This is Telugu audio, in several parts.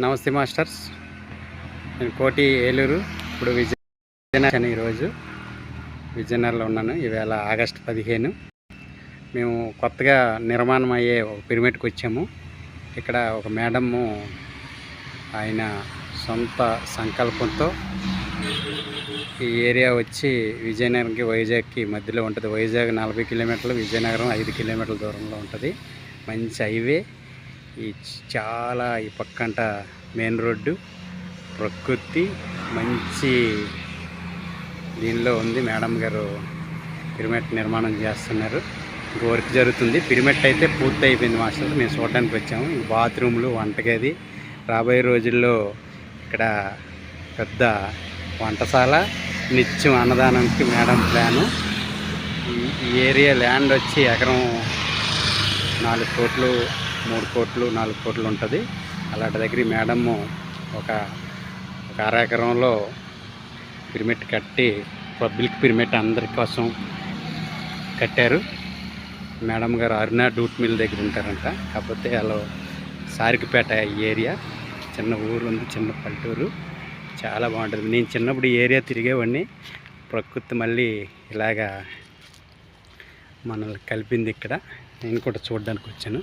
నమస్తే మాస్టర్స్. నేను కోటి ఏలూరు. ఇప్పుడు విజయనగరం ఈరోజు విజయనగరంలో ఉన్నాను. ఈవేళ ఆగస్టు పదిహేను. మేము కొత్తగా నిర్మాణం అయ్యే ఒక పిరమిడ్కి వచ్చాము. ఇక్కడ ఒక మేడము ఆయన సొంత సంకల్పంతో ఈ ఏరియా వచ్చి విజయనగరంకి వైజాగ్కి మధ్యలో ఉంటుంది. వైజాగ్ నలభై కిలోమీటర్లు విజయనగరం ఐదు కిలోమీటర్ల దూరంలో ఉంటుంది. మంచి హైవే. ఈ చాలా ఈ పక్కంట మెయిన్ రోడ్డు. ప్రకృతి మంచి దీనిలో ఉంది. మేడం గారు పిరమిడ్ నిర్మాణం చేస్తున్నారు. ఇంకా వర్క్ జరుగుతుంది. పిరమిడ్ అయితే పూర్తి అయిపోయింది మాస్టర్. మేము చూడడానికి వచ్చాము. ఇంక బాత్రూమ్లు వంటగది. రాబోయే రోజుల్లో ఇక్కడ పెద్ద వంటశాల నిత్యం అన్నదానంకి మేడం ప్లాను. ఈ ఏరియా ల్యాండ్ వచ్చి ఎకరం నాలుగు కోట్లు మూడు కోట్లు నాలుగు కోట్లు ఉంటుంది. అలాంటి దగ్గర మేడము ఒక ఒక అర ఎకరంలో పిరమిడ్ కట్టి పబ్లిక్ పిరమిడ్ అందరి కోసం కట్టారు. మేడం గారు అరుణ డూట్ మిల్ దగ్గర ఉంటారంట. కాకపోతే వాళ్ళు సారికిపేట ఈ ఏరియా చిన్న ఊరు ఉంది చిన్న పల్లెటూరు. చాలా బాగుంటుంది. నేను చిన్నప్పుడు ఈ ఏరియా తిరిగేవాడిని. ప్రకృతి మళ్ళీ ఇలాగా మనల్ని కలిపింది ఇక్కడ. నేను కూడా చూడడానికి వచ్చాను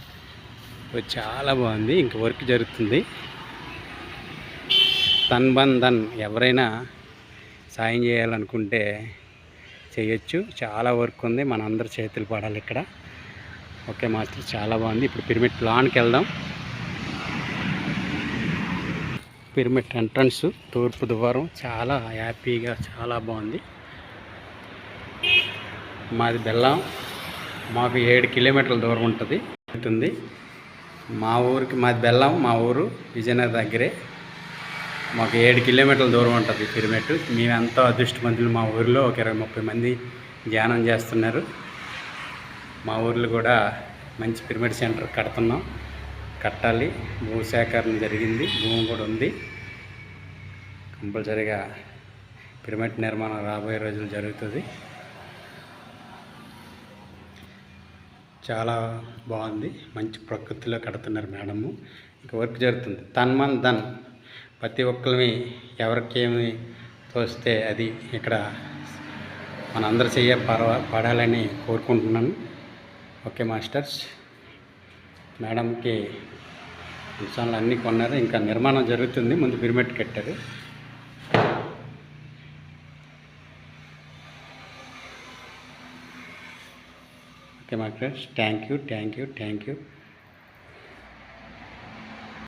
చాలా బాగుంది. ఇంక వర్క్ జరుగుతుంది. తన్ బన్ ధన్ ఎవరైనా సాయం చేయాలనుకుంటే చేయొచ్చు. చాలా వర్క్ ఉంది. మన అందరి చేతులు పడాలి ఇక్కడ. Okay master. చాలా బాగుంది. ఇప్పుడు పిరమిడ్ ప్లాన్కి వెళ్దాం. పిరమిడ్ ఎంట్రన్స్ తూర్పు ద్వారం. చాలా హ్యాపీగా చాలా బాగుంది. మాది బెల్లం. మాకు ఏడు కిలోమీటర్ల దూరం ఉంటుంది ఉంటుంది. మా ఊరికి మాది బెల్లం మా ఊరు విజయనగర్ దగ్గరే. మాకు ఏడు కిలోమీటర్ల దూరం ఉంటుంది పిరిమెట్టు మేము అదృష్టమంతులు మా ఊరిలో ఒక ఇరవై ముప్పై మంది ధ్యానం చేస్తున్నారు. మా ఊర్లో కూడా మంచి పిరమిడ్ సెంటర్ కడుతున్నాం. కట్టాలి. భూసేకరణ జరిగింది. భూమి కూడా ఉంది. కంపల్సరీగా పిరమిడ్ నిర్మాణం రాబోయే రోజులు జరుగుతుంది. చాలా బాగుంది. మంచి ప్రకృతిలో కడుతున్నారు మేడము. ఇంకా వర్క్ జరుగుతుంది. తన్మన్ ధన్ ప్రతి ఒక్కరిని ఎవరికేమి తోస్తే అది ఇక్కడ మనందరూ చేయ పర్వ పడాలని కోరుకుంటున్నాను. Okay masters. మేడంకి అంశాలు అన్నీ కొన్నారు. ఇంకా నిర్మాణం జరుగుతుంది. ముందు పిరిమెట్ కట్టారు. Okay masters thank you thank you thank you